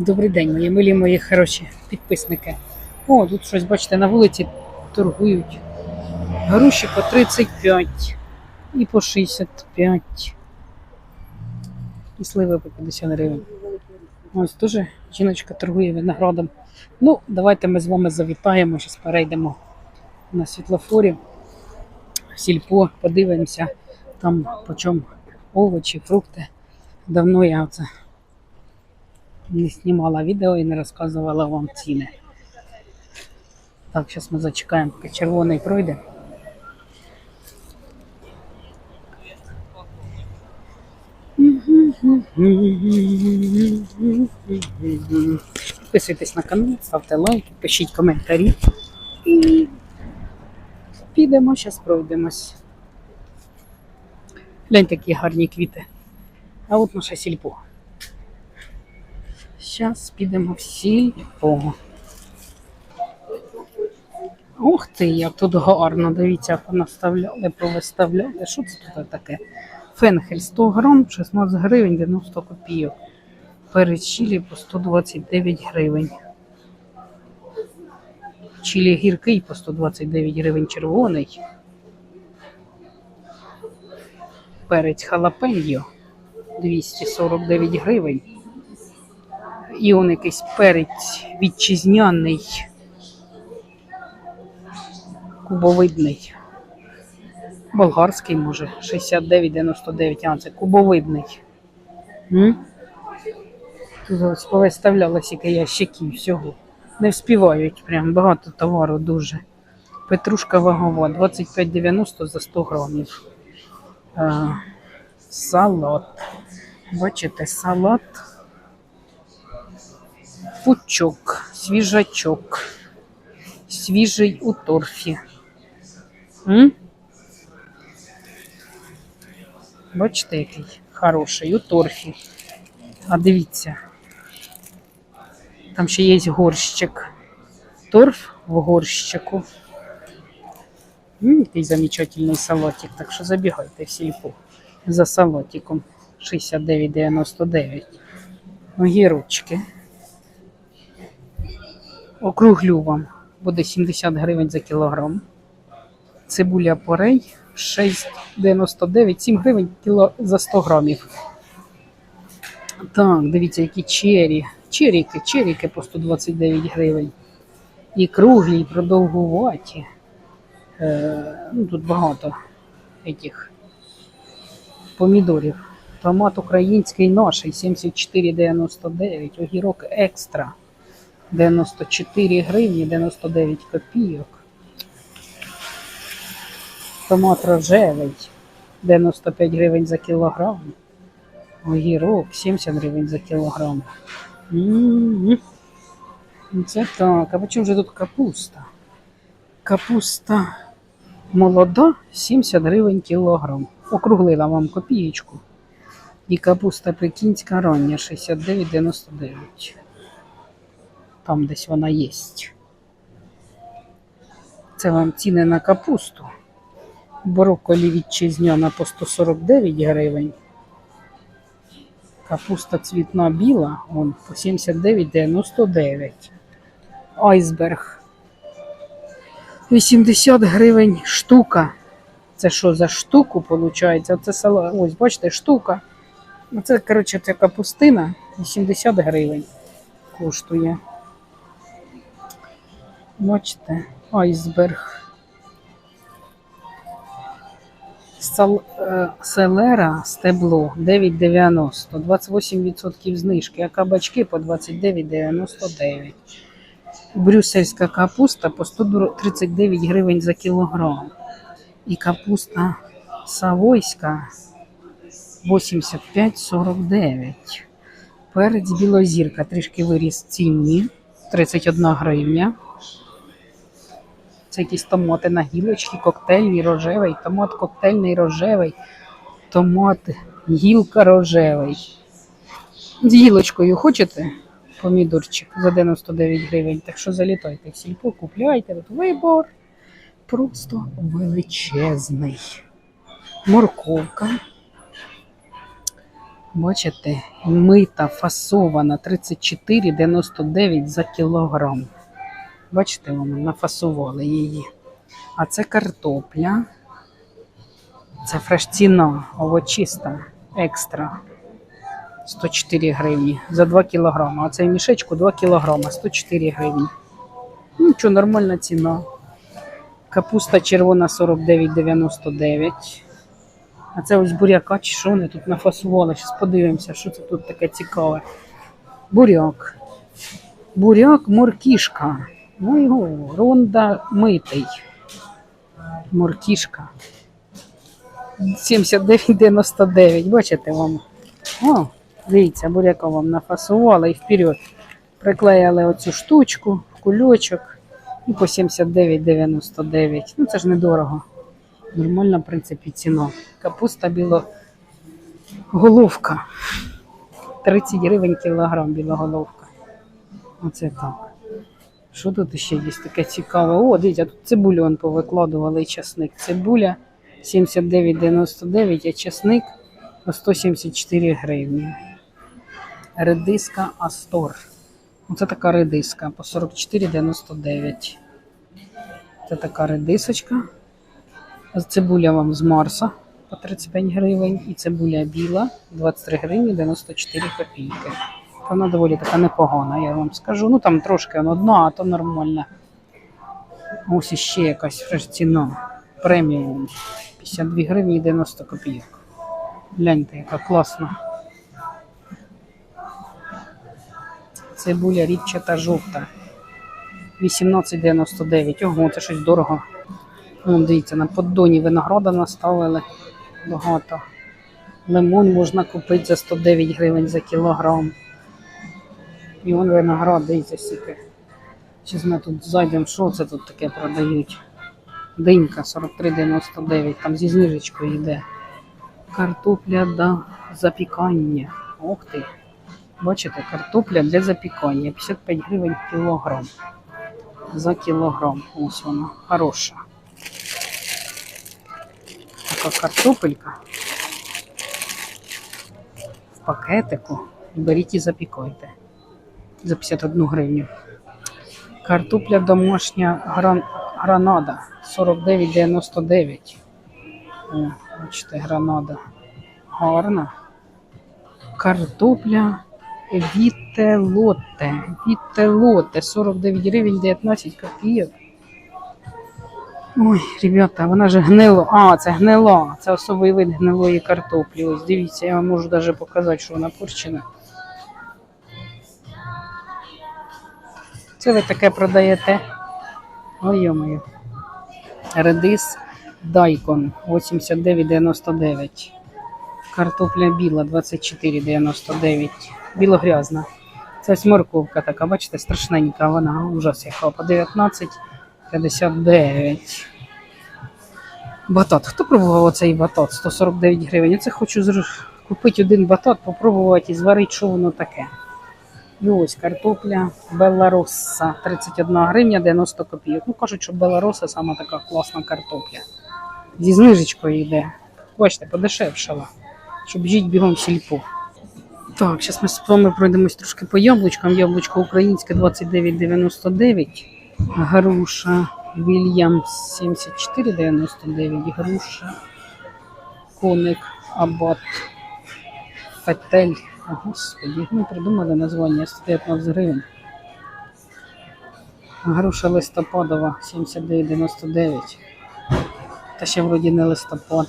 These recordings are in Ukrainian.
Добрий день, мої милі, мої хороші підписники. О, тут щось, бачите, на вулиці торгують. Груші по 35 і по 65. І сливи по 50 гривень. Ось теж жіночка торгує виноградом. Ну, давайте ми з вами завітаємо, зараз перейдемо на світлофорі. Сільпо, подивимося, там по чому овочі, фрукти. Давно я оце не знімала відео і не розказувала вам ціни. Так, зараз ми зачекаємо, поки червоний пройде. Підписуйтесь на канал, ставте лайки, пишіть коментарі. І підемо, зараз пройдемось. Гляньте, які гарні квіти. А от наша сільпо. Зараз підемо в сільпо. Ух ти, як тут гарно. Дивіться, понаставляли, повиставляли. Що це тут таке? Фенхель 100 грам, 16 гривень, 90 копійок. Перець чилі по 129 гривень. Чилі гіркий по 129 гривень червоний. Перець халапеньо 249 гривень. І он якийсь перець вітчизняний, кубовидний. Болгарський, може, 69,99, а це кубовидний. М? Тут ось повиставляла скільки ящиків всього. Не вспівають прям, багато товару дуже. Петрушка вагова, 25,90 за 100 грамів. А, салат. Бачите, салат. Пучок, свіжачок, свіжий у торфі. М? Бачите, який хороший у торфі. А дивіться, там ще є горщик. Торф в горщику. М, який замечательний салатик. Так що забігайте в сільпо за салатиком 69,99. Огірочки. Округлю вам буде 70 гривень за кілограм. Цибуля порей 6,99, 7 гривень кіло за 100 грамів. Так, дивіться, які чері. Черіки, черіки по 129 гривень. І круглі, і продовгуваті. Е, ну, тут багато этих помідорів. Томат український наший 74,99. Огірок екстра 94 гривні 99 копійок. Томат рожевий 95 гривень за кілограм. Огірок 70 гривень за кілограм. М-м-м. Це так. А по чому же тут капуста? Капуста молода 70 гривень кілограм. Округлила вам копієчку. І капуста пекінська рання 69,99. Там десь вона є. Це вам ціни на капусту. Брокколі вітчизняна по 149 гривень. Капуста цвітна біла, вон по 79,99. Айсберг. 80 гривень штука. Це що за штуку виходить? Це сала. Ось, бачите, штука. Ну, Це, коротше, це капустина 80 гривень коштує. Бачите, айсберг. Сал, е, селера стебло 9,90, 28% знижки, а кабачки по 29,99. Брюссельська капуста по 139 гривень за кілограм. І капуста савойська 85,49. Перець білозірка трішки виріс в ціні 31 гривня. Це якісь томати на гілочки, коктейльний рожевий, томат коктейльний рожевий, томат гілка рожевий. З гілочкою хочете? Помідорчик за 99 гривень. Так що залітайте в сільпо, купляйте. Тут вибор просто величезний. Морковка Бачите, мита фасована 34,99 за кілограм. Бачите, вони нафасували її. А це картопля. Це фрешціна, овочиста, екстра. 104 гривні за 2 кілограми. А цей мішечку 2 кілограма, 104 гривні. Ну, що, нормальна ціна. Капуста червона 49,99. А це ось буряка, чи що вони тут нафасували. Зараз подивимося, що це тут таке цікаве. Буряк. Буряк моркішка. Ну його, ронда митий. Моркішка. 79,99. Бачите вам? О, дивіться, буряка вам нафасували і вперед. Приклеїли оцю штучку, кульочок. І по 79,99. Ну це ж недорого. Нормальна, в принципі, ціна. Капуста білоголовка. 30 гривень кілограм білоголовка. Оце так. Що тут ще є таке цікаве? О, дивіться, тут цибулю он повикладували часник. Цибуля 79,99, а часник по 174 гривні. Редиска Астор. Оце така редиска по 44,99. Це така редисочка. Цибуля вам з Марса по 35 гривень. І цибуля біла 23 гривні 94 копійки. Вона доволі така непогана, я вам скажу. Ну там трошки вона одна, а то нормальна. Ось іще якась ціна. Преміум. 52 гривні 90 копійок. Гляньте, яка класна. Цибуля рідчата жовта. 18,99. Ого, це щось дорого. Вон, дивіться, на поддоні винограда наставили багато. Лимон можна купити за 109 гривень за кілограм. І вон виноград, дивіться, стільки. Зараз ми тут зайдемо, що це тут таке продають. Динька 43,99, там зі знижечкою йде. Картопля до запікання. Ох ти. Бачите, картопля для запікання. 55 гривень кілограм. За кілограм. Ось вона. Хороша. Така картопелька. В пакетику. Беріть і запікайте. За 51 гривню. Картопля домашня гран... гранада 49,99. О, бачите, гранада. Гарна. Картопля Вітелоте. Вітелоте 49 гривень 19 копійок. Ой, ребята, вона ж гнило. А, це гнила. Це особий вид гнилої картоплі. Ось дивіться, я вам можу навіть показати, що вона порчена. Це ви таке продаєте? Ой, йо-моє. Редис Дайкон 89,99. Картопля біла 24,99. Білогрязна. Це ось морковка така, бачите, страшненька, вона ужас яка по 19,59. Батат. Хто пробував оцей батат? 149 гривень. Я це хочу купити один батат, попробувати і зварити, що воно таке. І ось картопля Белароса 31 гривня 90 копійок. Ну кажуть, що Белароса сама така класна картопля. Зі знижечкою йде. Бачите, подешевшала. Щоб жити бігом сільпо. Так, зараз ми з вами пройдемось трошки по яблучкам. Яблучко українське 29,99. Груша Вільямс 74,99. Груша. Коник Абат. Фетель. Господи, ми придумали названня 119 гривень. Груша листопадова 79,99. Та ще вроді не листопад,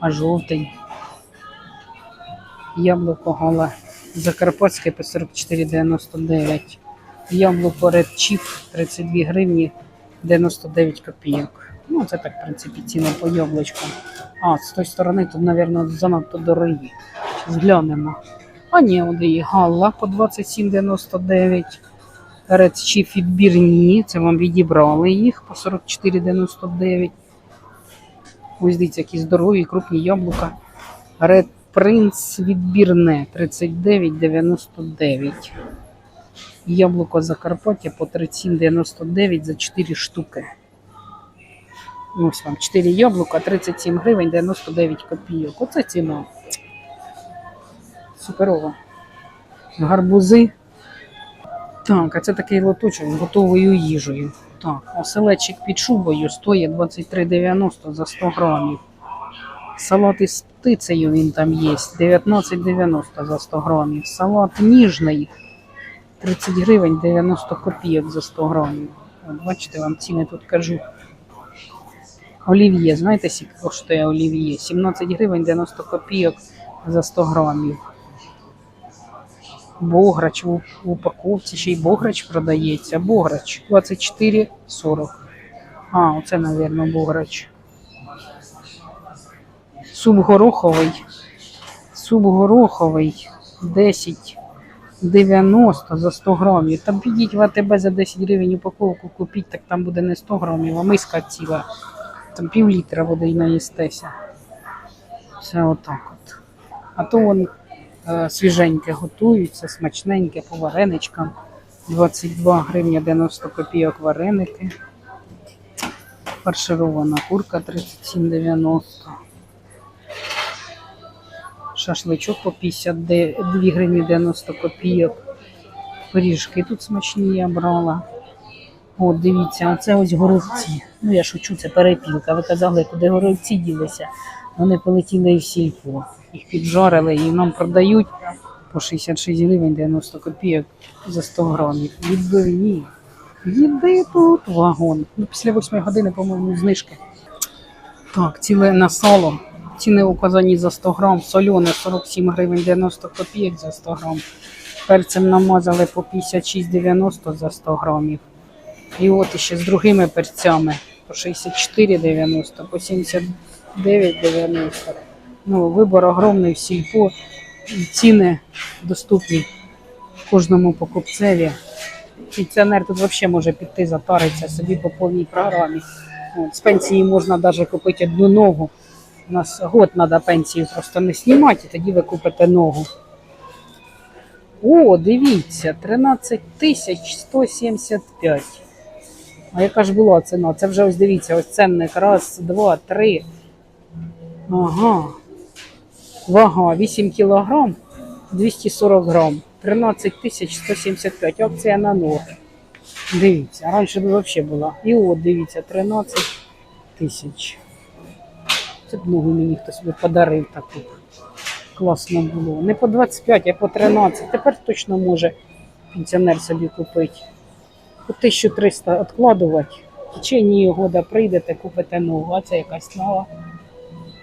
а жовтий. Яблуко гале Закарпатське по 44,99. Яблуко Red Chip 32 гривні 99 копійок. Ну, це так, в принципі, ціна по яблучкам. А, з тої сторони тут, мабуть, занадто дорогі. Щас глянемо. А ні, от і Галла по 27,99. Red Chief відбірні. Це вам відібрали їх по 44,99. Ось дивіться, які здорові, крупні яблука. Red Prince відбірне 39,99. Яблуко Закарпаття по 37,99 за 4 штуки. Ось вам 4 яблука, 37 гривень 99 копійок. Оце ціна. Суперово. Гарбузи. Так, а це такий лоточок з готовою їжею. Так, оселедчик під шубою стоїть 23,90 за 100 грамів. Салат із птицею він там є, 19,90 за 100 грамів. Салат ніжний 30 гривень 90 копійок за 100 грамів. От бачите, вам ціни тут кажу. Олів'є, знаєте, скільки коштує олів'є? 17 гривень 90 копійок за 100 грамів. Бограч в упаковці, ще й бограч продається. Бограч 24,40. А, оце, мабуть, бограч. Суп гороховий. Суп гороховий 10,90 за 100 грамів. Там підіть в АТБ за 10 гривень упаковку купіть, так там буде не 100 грамів, а миска ціла. Там пів літра води й наїстеся. Це отак от. А то вон свіженьке готуються, смачненьке по вареничкам. 22 гривня 90 копійок вареники. Фарширована курка 37,90. Шашличок по 52 гривні 90 копійок. Пиріжки тут смачні я брала. От, дивіться, оце ось горобці. Ну, я шучу, це перепілка. Ви казали, куди горобці ділися. Вони полетіли в сільпо. Їх піджарили і нам продають по 66 гривень 90 копійок за 100 грамів. Відбивні. Їди тут вагон. Ну, після 8 години, по-моєму, знижки. Так, ціле на сало. Ціни указані за 100 грам. Солене 47 гривень 90 копійок за 100 грам. Перцем намазали по 56,90 за 100 грамів. І от ще з другими перцями по 64,90, по 79,90. Ну, вибор огромний в сільпо. Ціни доступні кожному покупцеві. Пенсіонер тут взагалі може піти, затаритися собі по повній програмі. От, з пенсії можна навіть купити одну ногу. У нас год треба пенсію просто не знімати, і тоді ви купите ногу. О, дивіться, 13 тисяч 175. А яка ж була ціна? Це вже ось дивіться, ось ценник. Раз, два, три. Ага. Вага 8 кілограм, 240 грам. 13 тисяч 175. Акція на ноги. Дивіться, раніше б взагалі була. І от дивіться, 13 тисяч. Це б ногу мені хтось би подарив таку. Класно було. Не по 25, а по 13. Тепер точно може пенсіонер собі купити. По 1300 відкладувати. В течение года прийдете, купите нову, а це якась нова.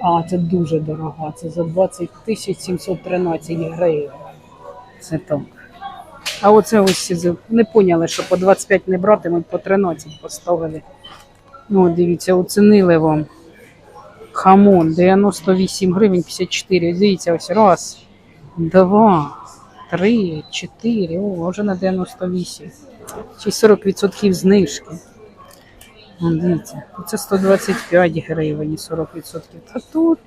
А, це дуже дорога. Це за 20 тисяч 713 гривень. Це так. А оце ось не поняли, що по 25 не братимуть, по 13 поставили. Ну, дивіться, оцінили вам. Хамон 98 гривень 54. Дивіться, ось раз, два, три, чотири. О, вже на 98. Ще й 40% знижки. Вон, дивіться, це 125 гривень 40%. Та тут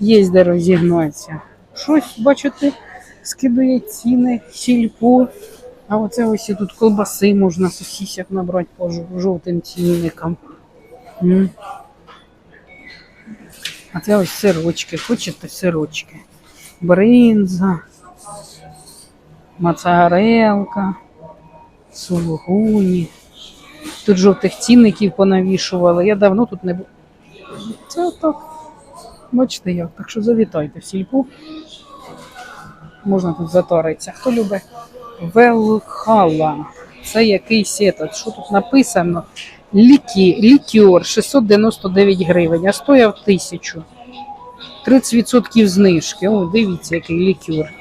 є де розігнатися. Щось, бачите, скидує ціни, сільпо. А оце ось і тут колбаси можна сосісок набрати по жовтим цінникам. А це ось сирочки. Хочете сирочки? Бринза, моцарелка, сулугуні. Тут жовтих цінників понавішували. Я давно тут не був. Це так. Бачите як. Так що завітайте в сільпу. Можна тут затаритися. Хто любить Велхала. Це якийсь этот. Що тут написано? Лікі, лікер 699 гривень, а стояв 1000. 30% знижки. О, дивіться, який лікер.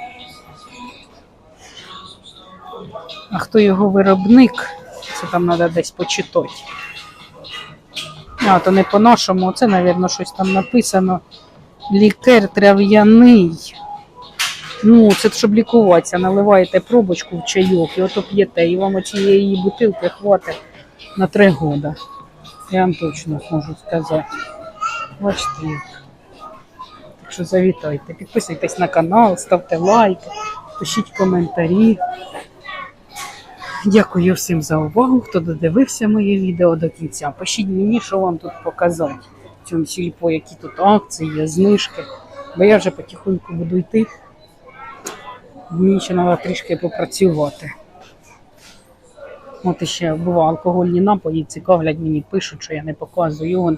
А хто його виробник? Це там треба десь почитати. А, то не по-нашому, це, мабуть, щось там написано. Лікер трав'яний. Ну, це щоб лікуватися. Наливаєте пробочку в чайок і ото п'єте, і вам оцієї бутилки хватить на три роки. Я вам точно можу сказати. Бачите. Так що завітайте, підписуйтесь на канал, ставте лайки, пишіть коментарі. Дякую всім за увагу, хто додивився моє відео до кінця. Пишіть мені, що вам тут показати. В цьому сільпо, які тут акції, знижки. Бо я вже потихоньку буду йти. Мені ще треба трішки попрацювати. От іще бува алкогольні напої, цікавлять мені, пишуть, що я не показую. Вон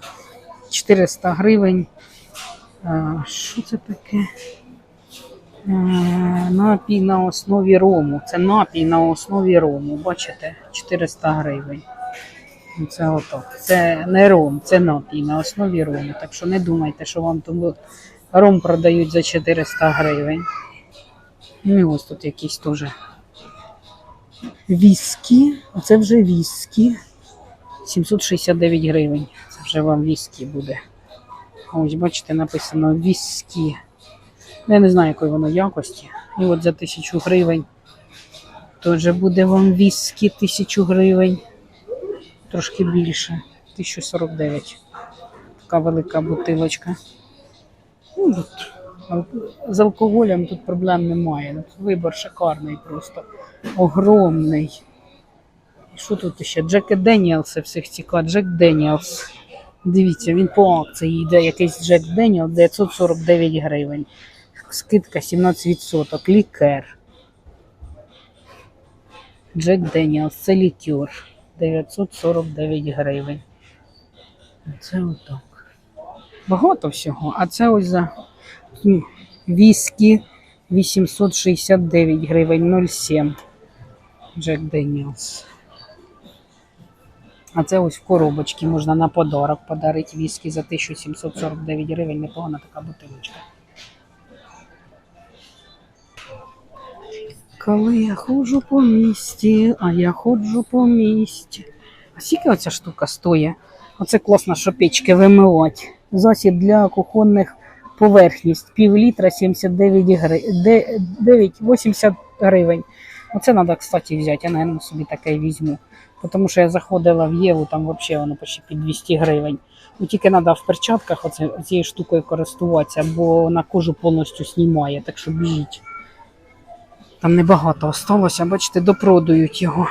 400 гривень. А, що це таке? Е, Напій на основі рому. Це напій на основі рому. Бачите? 400 гривень. Це отак. Це не ром, це напій на основі рому. Так що не думайте, що вам тому ром продають за 400 гривень. Ну і ось тут якісь теж віскі. Оце вже віскі. 769 гривень. Це вже вам віскі буде. Ось бачите, написано віскі. Ну, Я не знаю, якої воно якості. І от за тисячу гривень. Теж буде вам віскі 1000 гривень. Трошки більше. 1049. Така велика бутилочка. Ну, з алкоголем тут проблем немає. Вибір шикарний просто. Огромний. Що тут ще? Джек Деніелс всіх цікавить. Джек Деніелс. Дивіться, він по акції йде якийсь Джек Деніел 949 гривень. Скидка 17%. Лікер. Джек Деніелс, це лікер. 949 гривень. Це отак. Багато всього. А це ось за м, віскі 869 гривень 07. Джек Деніелс. А це ось в коробочці можна на подарок подарити віскі за 1749 гривень. Непогана така бутилочка. Коли я ходжу по місті, а я ходжу по місті. А скільки оця штука стоїть? Оце класно, що печки вимивати. Засіб для кухонних поверхність. Пів літра 79 гривень. 80 гривень. Оце треба, кстати, взяти. Я, наверное, собі таке візьму. Тому що я заходила в Єву, там взагалі воно почти під 200 гривень. Ну, тільки треба в перчатках оце, цією штукою користуватися, бо на кожу повністю знімає, так що біжіть. Там небагато осталося, бачите, допродають його.